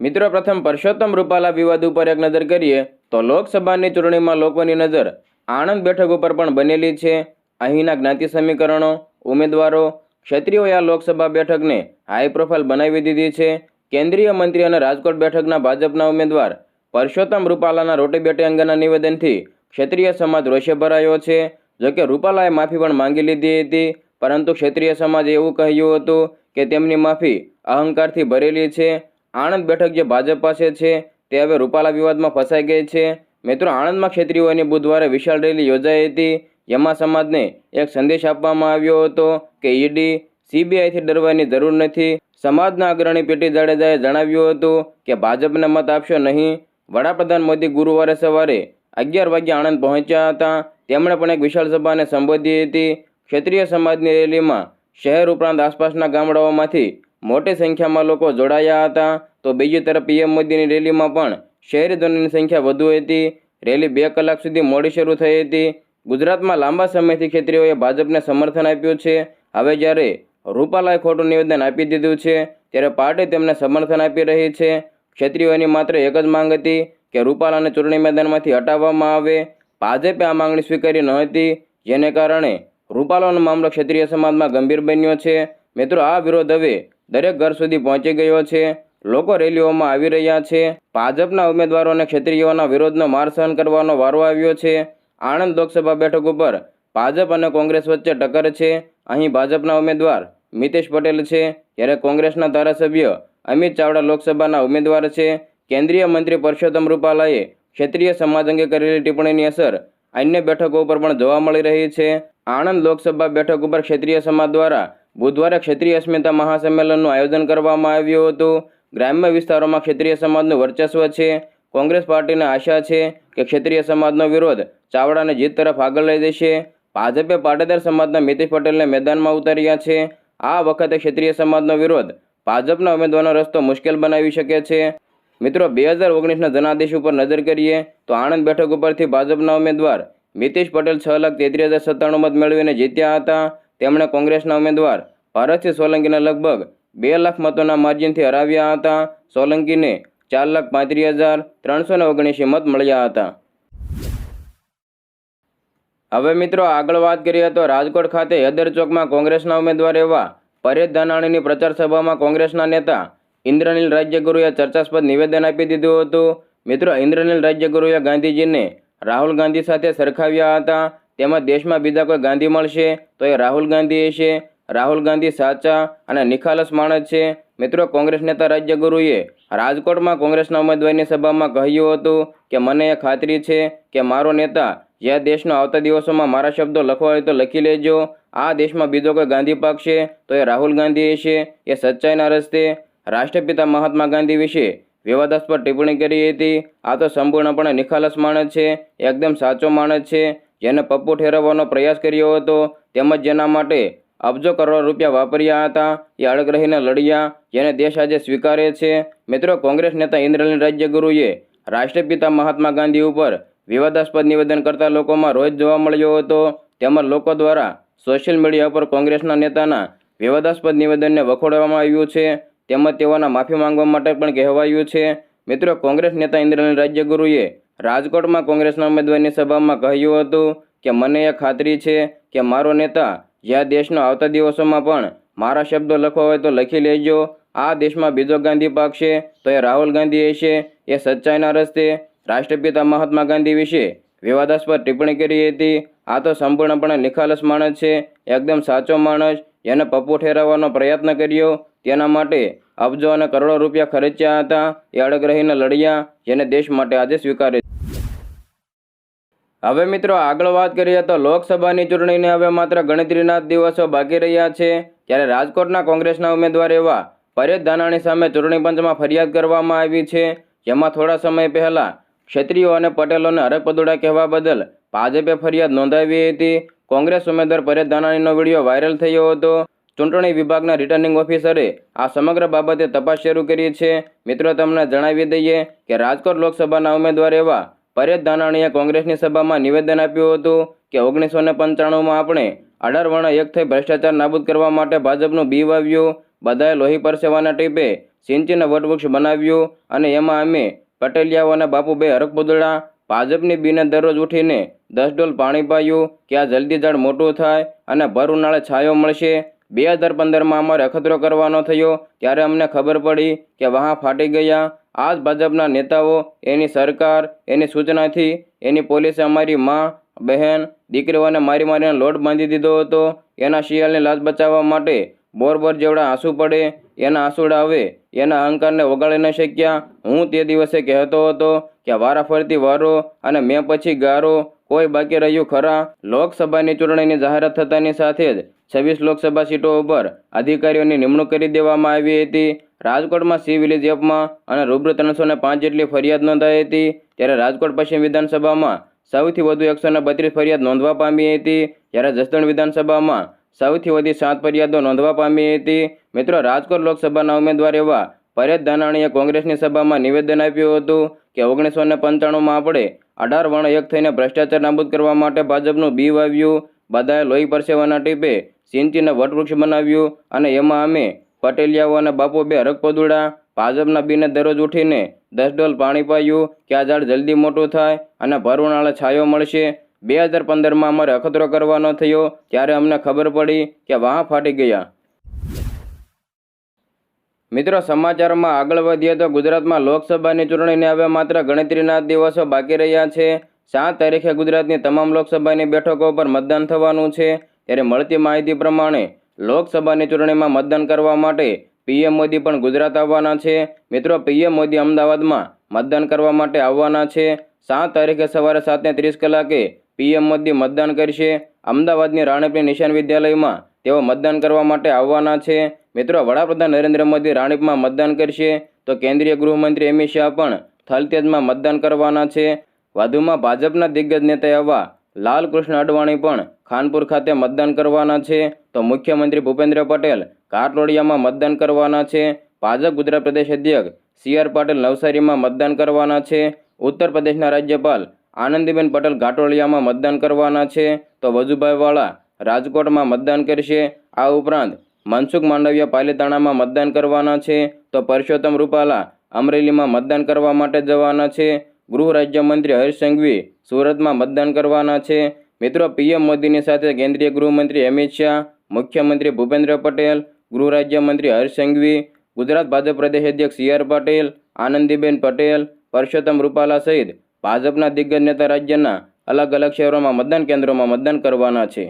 મિત્રો, પ્રથમ પરસોત્તમ રૂપાલા વિવાદ ઉપર એક નજર કરીએ તો લોકસભાની ચૂંટણીમાં લોકોની નજર આણંદ બેઠક ઉપર પણ બનેલી છે. અહીંના જ્ઞાતિ સમીકરણો, ઉમેદવારો, ક્ષત્રિયોએ આ લોકસભા બેઠકને હાઈ પ્રોફાઇલ બનાવી દીધી છે. કેન્દ્રીય મંત્રી અને રાજકોટ બેઠકના ભાજપના ઉમેદવાર પરસોત્તમ રૂપાલાના રોટી બેટી અંગેના નિવેદનથી ક્ષત્રિય સમાજ રોષે ભરાયો છે. જોકે રૂપાલાએ માફી પણ માંગી લીધી હતી, પરંતુ ક્ષત્રિય સમાજે એવું કહ્યું હતું કે તેમની માફી અહંકારથી ભરેલી છે. આણંદ બેઠક જે ભાજપ પાસે છે, તે હવે રૂપાલા વિવાદમાં ફસાઈ ગઈ છે. મિત્રો, આણંદમાં ક્ષેત્રીઓની બુધવારે વિશાળ રેલી યોજાઈ હતી. જેમાં સમાજને એક સંદેશ આપવામાં આવ્યો હતો કે ઈડી સીબીઆઈથી ડરવાની જરૂર નથી. સમાજના અગ્રણી પેટી જાડેજાએ જણાવ્યું હતું કે ભાજપને મત આપશો નહીં. વડાપ્રધાન મોદી ગુરુવારે સવારે અગિયાર વાગ્યે આણંદ પહોંચ્યા હતા. તેમણે પણ એક વિશાળ સભાને સંબોધી હતી. ક્ષેત્રીય સમાજની રેલીમાં શહેર ઉપરાંત આસપાસના ગામડાઓમાંથી મોટી સંખ્યામાં લોકો જોડાયા હતા. તો બીજી તરફ પીએમ મોદીની રેલીમાં પણ શહેરીજનોની સંખ્યા વધુ હતી. રેલી બે કલાક સુધી મોડી શરૂ થઈ હતી. ગુજરાતમાં લાંબા સમયથી ક્ષેત્રીઓએ ભાજપને સમર્થન આપ્યું છે. હવે જ્યારે રૂપાલાએ ખોટું નિવેદન આપી દીધું છે, ત્યારે પાર્ટી તેમને સમર્થન આપી રહી છે. ક્ષેત્રીઓની માત્ર એક જ માંગ હતી કે રૂપાલાને ચૂંટણી મેદાનમાંથી હટાવવામાં આવે. ભાજપે આ માંગણી સ્વીકારી ન હતી, જેને કારણે રૂપાલાનો મામલો ક્ષત્રિય સમાજમાં ગંભીર બન્યો છે. મિત્રો, આ વિરોધ હવે દરેક ઘર સુધી પહોંચી ગયો છે. લોકો રેલીઓમાં આવી રહ્યા છે. ભાજપના ઉમેદવારોને ક્ષેત્રીયોના વિરોધનો માર સહન કરવાનો વારો આવ્યો છે. આણંદ લોકસભા બેઠક ઉપર ભાજપ અને કોંગ્રેસ વચ્ચે ટક્કર છે. અહીં ભાજપના ઉમેદવાર મિતેશ પટેલ છે. જ્યારે કોંગ્રેસના ધારાસભ્ય અમિત ચાવડા લોકસભાના ઉમેદવાર છે. કેન્દ્રીય મંત્રી પરસોત્તમ રૂપાલાએ ક્ષેત્રીય સમાજ અંગે કરેલી ટિપ્પણીની અસર અન્ય બેઠકો ઉપર પણ જોવા મળી રહી છે. આણંદ લોકસભા બેઠક ઉપર ક્ષેત્રીય સમાજ દ્વારા બુધવારે ક્ષત્રિય અસ્મિતા મહાસંમેલનનું આયોજન કરવામાં આવ્યું હતું. ગ્રામ્ય વિસ્તારોમાં ક્ષત્રિય સમાજનું વર્ચસ્વ છે. કોંગ્રેસ પાર્ટીને આશા છે કે ક્ષત્રિય સમાજનો વિરોધ ચાવડાને જીત તરફ આગળ લઈ જશે. ભાજપે પાટીદાર સમાજના મિતેશ પટેલને મેદાનમાં ઉતાર્યા છે. આ વખતે ક્ષત્રિય સમાજનો વિરોધ ભાજપના ઉમેદવારનો રસ્તો મુશ્કેલ બનાવી શકે છે. મિત્રો, બે હજાર ઓગણીસના જનાદેશ ઉપર નજર કરીએ તો આણંદ બેઠક ઉપરથી ભાજપના ઉમેદવાર મિતેશ પટેલ છ લાખ તેત્રીસ હજાર સત્તાણું મત મેળવીને જીત્યા હતા. તેમણે કોંગ્રેસના ઉમેદવાર ભારતસિંહ સોલંકીને લગભગ બે લાખ મતોના માર્જિનથી હરાવ્યા હતા. સોલંકીને ચાર લાખ પાંત્રીસ હજાર ત્રણસો ને ઓગણીસી મત મળ્યા હતા. હવે મિત્રો આગળ વાત કરીએ તો રાજકોટ ખાતે હેદર ચોકમાં કોંગ્રેસના ઉમેદવાર એવા પરેશ ધાનાણીની પ્રચાર સભામાં કોંગ્રેસના નેતા ઇન્દ્રનીલ રાજ્યગુરુએ ચર્ચાસ્પદ નિવેદન આપી દીધું હતું. મિત્રો ઇન્દ્રનીલ રાજ્યગુરુએ ગાંધીજીને રાહુલ ગાંધી સાથે સરખાવ્યા હતા. તેમજ દેશમાં બીજા કોઈ ગાંધી મળશે તો એ રાહુલ ગાંધી હશે. રાહુલ ગાંધી સાચા અને નિખાલસ માણસ છે. મિત્રો, કોંગ્રેસ નેતા રાજ્યગુરુએ રાજકોટમાં કોંગ્રેસના ઉમેદવારની સભામાં કહ્યું હતું કે, મને એ ખાતરી છે કે મારો નેતા જ્યાં દેશનો આવતા દિવસોમાં મારા શબ્દો લખવા હોય તો લખી લેજો. આ દેશમાં બીજો કોઈ ગાંધી પાકશે તો એ રાહુલ ગાંધી હશે. એ સચ્ચાઈના રસ્તે રાષ્ટ્રપિતા મહાત્મા ગાંધી વિશે વિવાદાસ્પદ ટિપ્પણી કરી હતી. આ તો સંપૂર્ણપણે નિખાલસ માણસ છે. એકદમ સાચો માણસ છે. જેને પપ્પુ ઠેરવવાનો પ્રયાસ કર્યો હતો, તેમજ જેના માટે અબજો કરોડ રૂપિયા વાપર્યા હતા, એ અડગ રહીને લડ્યા, જેને દેશ આજે સ્વીકારે છે. મિત્રો, કોંગ્રેસ નેતા ઇન્દ્રનીલ રાજ્યગુરુએ રાષ્ટ્રપિતા મહાત્મા ગાંધી ઉપર વિવાદાસ્પદ નિવેદન કરતા લોકોમાં રોજ જોવા મળ્યો હતો. તેમજ લોકો દ્વારા સોશિયલ મીડિયા પર કોંગ્રેસના નેતાના વિવાદાસ્પદ નિવેદનને વખોડવામાં આવ્યું છે. તેમજ તેઓના માફી માંગવા માટે પણ કહેવાયું છે. મિત્રો, કોંગ્રેસ નેતા ઇન્દ્રનીલ રાજ્યગુરુએ રાજકોટમાં કોંગ્રેસના ઉમેદવારની સભામાં કહ્યું હતું કે, મને એ ખાતરી છે કે મારો નેતા જ્યાં દેશના આવતા દિવસોમાં પણ મારા શબ્દો લખવા હોય તો લખી લેજો. આ દેશમાં બીજો ગાંધી પાક છે, તો એ રાહુલ ગાંધી હશે. એ સચ્ચાઈના રસ્તે રાષ્ટ્રપિતા મહાત્મા ગાંધી વિશે વિવાદાસ્પદ ટિપ્પણી કરી હતી. આ તો સંપૂર્ણપણે નિખાલસ માણસ છે, એકદમ સાચો માણસ. એને પપ્પુ ઠેરાવવાનો પ્રયત્ન કર્યો. તેના માટે અબજો અને કરોડો રૂપિયા ખર્ચ્યા હતા. એ અડગ રહીને લડ્યા. જેને દેશ માટે આજે સ્વીકારે છે. હવે મિત્રો આગળ વાત કરીએ તો લોકસભાની ચૂંટણીને હવે માત્ર ગણતરીના દિવસો બાકી રહ્યા છે. ત્યારે રાજકોટના કોંગ્રેસના ઉમેદવાર એવા પરેશ ધાનાણી સામે ચૂંટણી પંચમાં ફરિયાદ કરવામાં આવી છે. જેમાં થોડા સમય પહેલા ક્ષત્રિયો અને પટેલોને હરકપદુડા કહેવા બદલ ભાજપે ફરિયાદ નોંધાવી હતી. કોંગ્રેસ ઉમેદવાર પરેશ ધાનાણીનો વીડિયો વાયરલ થયો હતો. ચૂંટણી વિભાગના રિટર્નિંગ ઓફિસરે આ સમગ્ર બાબતે તપાસ શરૂ કરી છે. મિત્રો, તમને જણાવી દઈએ કે રાજકોટ લોકસભાના ઉમેદવાર એવા પરેશ ધાનાણીએ કોંગ્રેસની સભામાં નિવેદન આપ્યું હતું કે ઓગણીસો ને પંચાણુંમાં આપણે અઢાર વર્ણ એક થઈ ભ્રષ્ટાચાર નાબૂદ કરવા માટે ભાજપનું બી વાવ્યું, બધાએ લોહી પરસેવાના ટીપે સિંચીને વટવૃક્ષ બનાવ્યું અને એમાં અમે પટેલિયાઓ અને બાપુબે હરકપુદડા ભાજપની બીને દરરોજ ઉઠીને દસ ડોલ પાણી પાયું કે આ જલ્દી ઝાડ મોટું થાય અને ભર ઉનાળે છાયો મળશે. બે હજાર પંદરમાં અમારે અખતરો કરવાનો થયો, ત્યારે અમને ખબર પડી કે વહાં ફાટી ગયા. આ જ ભાજપના નેતાઓ, એની સરકાર, એની સૂચનાથી એની પોલીસે અમારી માં, બહેન, દીકરીઓને મારી મારીને લોટ બાંધી દીધો હતો. એના શિયાળની લાજ બચાવવા માટે બોર બોર જેવડા આંસુ પડે, એના આંસુડા આવે, એના અહંકારને વગાડી ન શક્યા. હું તે દિવસે કહેતો હતો કે વારાફરતી વારો અને મેં પછી ગારો કોઈ બાકી રહ્યું ખરા? લોકસભાની ચૂંટણીની જાહેરાત થતાની સાથે જ છવ્વીસ લોકસભા સીટો ઉપર અધિકારીઓની નિમણૂક કરી દેવામાં આવી હતી. રાજકોટમાં સી વિલેજ એપમાં અને રૂબરૂ ત્રણસો ને પાંચ જેટલી ફરિયાદ નોંધાઈ હતી, ત્યારે રાજકોટ પશ્ચિમ વિધાનસભામાં સૌથી વધુ એકસો ને બત્રીસ ફરિયાદ નોંધવા પામી હતી, જ્યારે જસદણ વિધાનસભામાં સૌથી વધુ સાત ફરિયાદો નોંધવા પામી હતી. મિત્રો, રાજકોટ લોકસભાના ઉમેદવાર એવા પરેશ ધાનાણીએ કોંગ્રેસની સભામાં નિવેદન આપ્યું હતું. કે ઓગણીસો ને પંચાણુંમાં આપણે અઢાર વર્ણ એક થઈને ભ્રષ્ટાચાર નાબૂદ કરવા માટે ભાજપનું બી વાવ્યું. બધાએ લોહી પરસેવાના ટીપે સિંચીને વટવૃક્ષ બનાવ્યું અને એમાં અમે પટેલિયાઓ અને બાપુ બે હરકપદુડા ભાજપના બીને દરરોજ ઉઠીને દસ ડોલ પાણી પાયું કે આ ઝાડ જલ્દી મોટું થાય અને ભર ઉનાળે છાયો મળશે. બે હજાર પંદરમાં અમારે અખતરો કરવાનો થયો ત્યારે અમને ખબર પડી કે વાહ ફાટી ગયા. મિત્રો, સમાચારમાં આગળ વધીએ તો ગુજરાતમાં લોકસભાની ચૂંટણીને હવે માત્ર ગણતરીના દિવસો બાકી રહ્યા છે. સાત તારીખે ગુજરાતની તમામ લોકસભાની બેઠકો પર મતદાન થવાનું છે. ત્યારે મળતી માહિતી પ્રમાણે લોકસભાની ચૂંટણીમાં મતદાન કરવા માટે પીએમ મોદી પણ ગુજરાત આવવાના છે. મિત્રો, પીએમ મોદી અમદાવાદમાં મતદાન કરવા માટે આવવાના છે. સાત તારીખે સવારે સાતને ત્રીસ કલાકે પીએમ મોદી મતદાન કરશે. અમદાવાદની રાણીપની નિશાન વિદ્યાલયમાં તેઓ મતદાન કરવા માટે આવવાના છે. મિત્રો, વડાપ્રધાન નરેન્દ્ર મોદી રાણીપમાં મતદાન કરશે, તો કેન્દ્રીય ગૃહમંત્રી અમિત શાહ પણ થલતેજમાં મતદાન કરવાના છે. વધુમાં ભાજપના દિગ્ગજ નેતા એવા લાલકૃષ્ણ અડવાણી પણ ખાનપુર ખાતે મતદાન કરવાના છે. તો મુખ્યમંત્રી ભૂપેન્દ્ર પટેલ કાટલોડિયામાં મતદાન કરવાના છે. ભાજપ ગુજરાત પ્રદેશ અધ્યક્ષ સી આર પાટીલ નવસારીમાં મતદાન કરવાના છે. ઉત્તર પ્રદેશના રાજ્યપાલ આનંદીબેન પટેલ ઘાટોળિયામાં મતદાન કરવાના છે. તો વજુભાઈ વાળા રાજકોટમાં મતદાન કરશે. આ ઉપરાંત મનસુખ માંડવિયા પાલીતાણામાં મતદાન કરવાના છે તો પરસોત્તમ રૂપાલા અમરેલીમાં મતદાન કરવા માટે જવાના છે. ગૃહ રાજ્યમંત્રી હર્ષ સંઘવી સુરતમાં મતદાન કરવાના છે. મિત્રો, પીએમ મોદીની સાથે કેન્દ્રીય ગૃહમંત્રી અમિત શાહ, મુખ્યમંત્રી ભૂપેન્દ્ર પટેલ, ગૃહ રાજ્યમંત્રી હર્ષ સંઘવી, ગુજરાત ભાજપ પ્રદેશ અધ્યક્ષ સી આર પટેલ, આનંદીબેન પટેલ, પરસોત્તમ રૂપાલા સહિત ભાજપના દિગ્ગજ નેતા રાજ્યના અલગ અલગ શહેરોમાં મતદાન કેન્દ્રોમાં મતદાન કરવાના છે.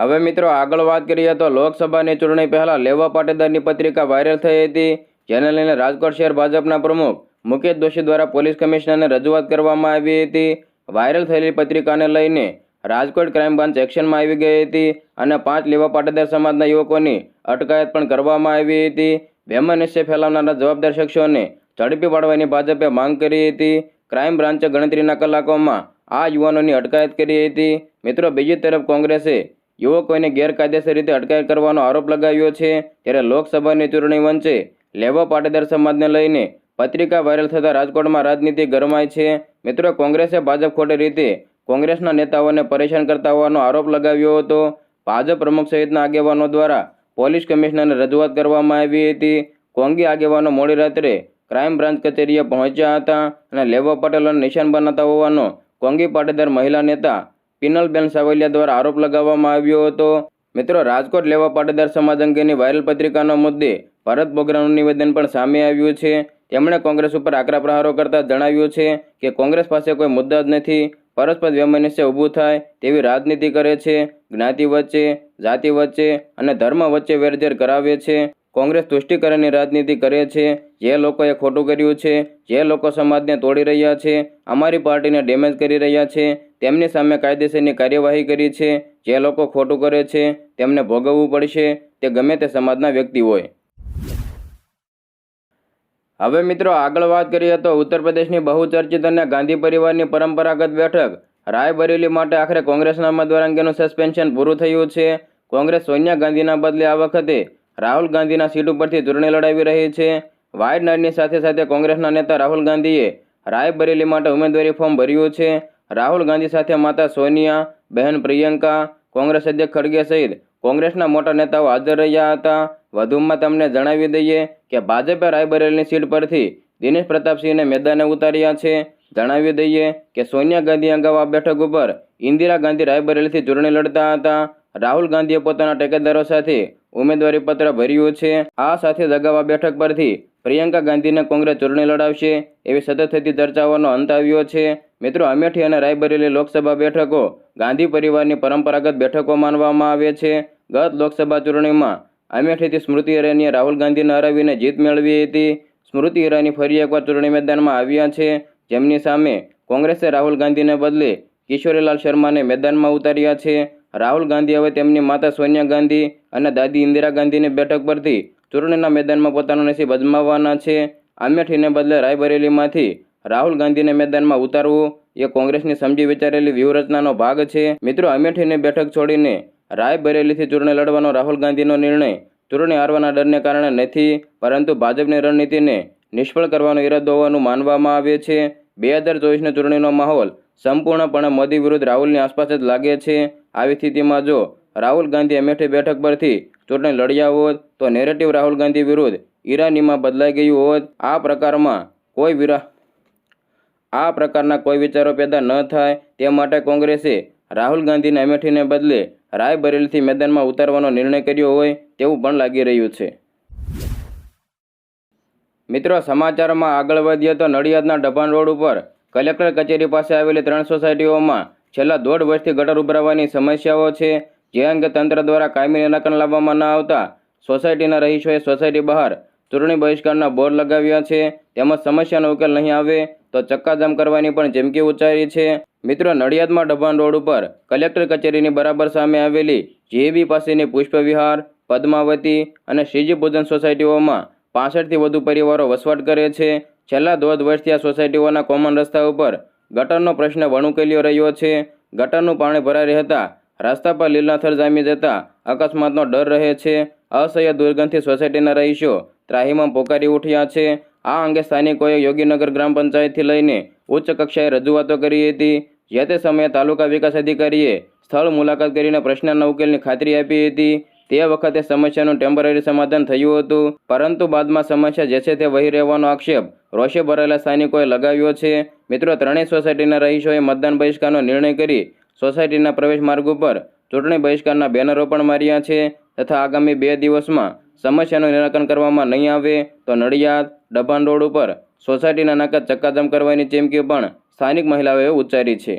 હવે મિત્રો આગળ વાત કરીએ તો લોકસભાની ચૂંટણી પહેલા લેવા પાટીદારની પત્રિકા વાયરલ થઈ હતી. જેને લઈને રાજકોટ શહેર ભાજપના પ્રમુખ મુકેશ દોશી દ્વારા પોલીસ કમિશનરને રજૂઆત કરવામાં આવી હતી. વાયરલ થયેલી પત્રિકાને લઈને રાજકોટ ક્રાઇમ બ્રાન્ચ એક્શનમાં આવી ગઈ હતી અને પાંચ લેવા પાટીદાર સમાજના યુવકોની અટકાયત પણ કરવામાં આવી હતી. વેમનસ્ય ફેલાવનારા જવાબદાર શખ્સોને ઝડપી પાડવાની ભાજપે માંગ કરી હતી. ક્રાઇમ બ્રાન્ચે ગણતરીના કલાકોમાં આ યુવાનોની અટકાયત કરી હતી. મિત્રો બીજી તરફ કોંગ્રેસે યુવકોને ગેરકાયદેસર રીતે અટકાયત કરવાનો આરોપ લગાવ્યો છે. ત્યારે લોકસભાની ચૂંટણી વંચે લેવા પાટીદાર સમાજને લઈને પત્રિકા વાયરલ થતાં રાજકોટમાં રાજનીતિ ગરમાય છે. મિત્રો, કોંગ્રેસે ભાજપ ખોટી રીતે કોંગ્રેસના નેતાઓને પરેશાન કરતા હોવાનો આરોપ લગાવ્યો હતો. ભાજપ પ્રમુખ સહિતના આગેવાનો દ્વારા પોલીસ કમિશનરને રજૂઆત કરવામાં આવી હતી. કોંગી આગેવાનો મોડી રાત્રે ક્રાઇમ બ્રાન્ચ કચેરીએ પહોંચ્યા હતા અને લેવા પટેલને નિશાન બનાવતા હોવાનો કોંગી પાટીદાર મહિલા નેતા પિનલબેન સાવલિયા દ્વારા આરોપ લગાવવામાં આવ્યો હતો. મિત્રો, રાજકોટ લેવા પાટીદાર સમાજ અંગેની વાયરલ પત્રિકાનો મુદ્દે ભરત બોગરાનું નિવેદન પણ સામે આવ્યું છે. તેમણે કોંગ્રેસ ઉપર આકરા પ્રહારો કરતા જણાવ્યું છે કે કોંગ્રેસ પાસે કોઈ મુદ્દા જ નથી, પરસ્પર વ્યમનિષ્ય ઊભું થાય તેવી રાજનીતિ કરે છે, જ્ઞાતિ વચ્ચે, જાતિ વચ્ચે અને ધર્મ વચ્ચે વેરઝેર કરાવે છે. કોંગ્રેસ તુષ્ટિકરણની રાજનીતિ કરે છે. જે લોકોએ ખોટું કર્યું છે, જે લોકો સમાજને તોડી રહ્યા છે, અમારી પાર્ટીને ડેમેજ કરી રહ્યા છે તેમની સામે કાયદેસરની કાર્યવાહી કરી છે, જે લોકો ખોટું કરે છે, તેમને ભોગવવું પડશે, તે ગમે તે સમાજના વ્યક્તિ હોય. હવે મિત્રો આગળ વાત કરીએ તો ઉત્તર પ્રદેશની બહુચર્ચિત અને ગાંધી પરિવારની પરંપરાગત બેઠક, રાયબરેલી માટે આખરે કોંગ્રેસના ઉમેદવાર અંગેનું સસ્પેન્શન પૂરું થયું છે. કોંગ્રેસ સોનિયા ગાંધીના બદલે આ વખતે રાહુલ ગાંધીના સીટ ઉપરથી ચૂંટણી લડાવી રહી છે. વાયનાડની સાથે સાથે કોંગ્રેસના નેતા રાહુલ ગાંધીએ રાયબરેલી માટે ઉમેદવારી ફોર્મ ભર્યું છે. રાહુલ ગાંધી સાથે માતા સોનિયા, બહેન પ્રિયંકા, કોંગ્રેસ અધ્યક્ષ ખડગે સહિત કોંગ્રેસના મોટા નેતાઓ હાજર રહ્યા હતા. વધુમાં તમને જણાવી દઈએ કે ભાજપે રાયબરેલીની સીટ પરથી દિનેશ પ્રતાપસિંહને મેદાને ઉતાર્યા છે. જણાવી દઈએ કે સોનિયા ગાંધી અગાઉ આ બેઠક ઉપર ઇન્દિરા ગાંધી રાયબરેલીથી ચૂંટણી લડતા હતા. રાહુલ ગાંધીએ પોતાના ટેકેદારો સાથે ઉમેદવારી પત્ર ભર્યું છે. આ સાથે દગાવા બેઠક પરથી પ્રિયંકા ગાંધીને કોંગ્રેસ ચૂંટણી લડાવશે એવી સતત થતી ચર્ચાઓનો અંત આવ્યો છે. મિત્રો, અમેઠી અને રાયબરેલી લોકસભા બેઠકો ગાંધી પરિવારની પરંપરાગત બેઠકો માનવામાં આવે છે. ગત લોકસભા ચૂંટણીમાં અમેઠીથી સ્મૃતિ ઈરાનીએ રાહુલ ગાંધીને હરાવીને જીત મેળવી હતી. સ્મૃતિ ઈરાની ફરી એકવાર ચૂંટણી મેદાનમાં આવ્યા છે. જેમની સામે કોંગ્રેસે રાહુલ ગાંધીને બદલે કિશોરીલાલ શર્માને મેદાનમાં ઉતાર્યા છે. રાહુલ ગાંધી હવે તેમની માતા સોનિયા ગાંધી અને દાદી ઇન્દિરા ગાંધીની બેઠક પરથી ચૂંટણીના મેદાનમાં પોતાનું નસીબ અજમાવવાના છે. અમેઠીને બદલે રાયબરેલીમાંથી રાહુલ ગાંધીને મેદાનમાં ઉતારવું એ કોંગ્રેસની સમજી વિચારેલી વ્યૂહરચનાનો ભાગ છે. મિત્રો અમેઠીની બેઠક છોડીને રાયબરેલીથી ચૂંટણી લડવાનો રાહુલ ગાંધીનો નિર્ણય ચૂંટણી હારવાના ડરને કારણે નથી, પરંતુ ભાજપની રણનીતિને નિષ્ફળ કરવાનો ઈરાદો હોવાનું માનવામાં આવે છે. બે હજાર ચોવીસની ચૂંટણીનો માહોલ સંપૂર્ણપણે મોદી વિરુદ્ધ રાહુલની આસપાસ જ લાગે છે. આવી સ્થિતિમાં જો રાહુલ ગાંધી અમેઠી બેઠક પરથી ચૂંટણી લડ્યા હોત, તો નેરેટિવ રાહુલ ગાંધી વિરુદ્ધ ઈરાનીમાં બદલાઈ ગયું હોત. આ પ્રકારમાં કોઈ વિરા, આ પ્રકારના કોઈ વિચારો પેદા ન થાય. તે માટે કોંગ્રેસે રાહુલ ગાંધીને અમેઠીને બદલે રાયબરેલીથી મેદાનમાં ઉતારવાનો નિર્ણય કર્યો હોય તેવું પણ લાગી રહ્યું છે. મિત્રો, સમાચારમાં આગળ વધીએ તો નડિયાદના ડભાણ રોડ ઉપર કલેક્ટર કચેરી પાસે આવેલી ત્રણ સોસાયટીઓમાં છેલ્લા દોઢ વર્ષથી ગટર ઉભરાવાની સમસ્યાઓ છે. જે અંગે તંત્ર દ્વારા કાયમી નિરાકરણ લાવવામાં ન આવતા સોસાયટીના રહીશોએ સોસાયટી બહાર ચૂંટણી બહિષ્કારના બોર્ડ લગાવ્યા છે. તેમજ સમસ્યાનો ઉકેલ નહીં આવે તો ચક્કાજામ કરવાની પણ ચીમકી ઉચ્ચારી છે. મિત્રો, નડિયાદમાં ડભાણ રોડ ઉપર કલેક્ટર કચેરીની બરાબર સામે આવેલી જીએબી પાસેની પુષ્પ વિહાર પદ્માવતી અને શ્રીજી પૂજન સોસાયટીઓમાં પાસઠથી વધુ પરિવારો વસવાટ કરે છે. છેલ્લા દોઢ વર્ષથી આ સોસાયટીઓના કોમન રસ્તા ઉપર ગટરનો પ્રશ્ન વણુકેલ્યો રહ્યો છે. ગટરનું પાણી ભરાઈ રહેતા રસ્તા પર લીલાથર જામી જતા અકસ્માતનો ડર રહે છે. અસહ્ય દુર્ગંધથી સોસાયટીના રહીશો ત્રાહીમાં પોકારી ઉઠ્યા છે. આ અંગે સ્થાનિકોએ યોગીનગર ગ્રામ પંચાયતથી લઈને ઉચ્ચ કક્ષાએ રજૂઆતો કરી હતી. જે તે સમયે તાલુકા વિકાસ અધિકારીએ સ્થળ મુલાકાત કરીને પ્રશ્નના ઉકેલની ખાતરી આપી હતી. તે વખતે સમસ્યાનું ટેમ્પરરી સમાધાન થયું હતું, પરંતુ બાદમાં સમસ્યા જે છે તે વહી રહેવાનો આક્ષેપ રોષે ભરેલા સ્થાનિકોએ લગાવ્યો છે. મિત્રો, ત્રણેય સોસાયટીના રહીશોએ મતદાન બહિષ્કારનો નિર્ણય કરી સોસાયટીના પ્રવેશ માર્ગ ઉપર ચૂંટણી બહિષ્કારના બેનરો પણ માર્યા છે તથા આગામી બે દિવસમાં સમસ્યાનું નિરાકરણ કરવામાં નહીં આવે તો નડિયાદ, ડભાણ રોડ ઉપર સોસાયટીના નાકા ચક્કાજામ કરવાની ચીમકી પણ સ્થાનિક મહિલાઓએ ઉચ્ચારી છે.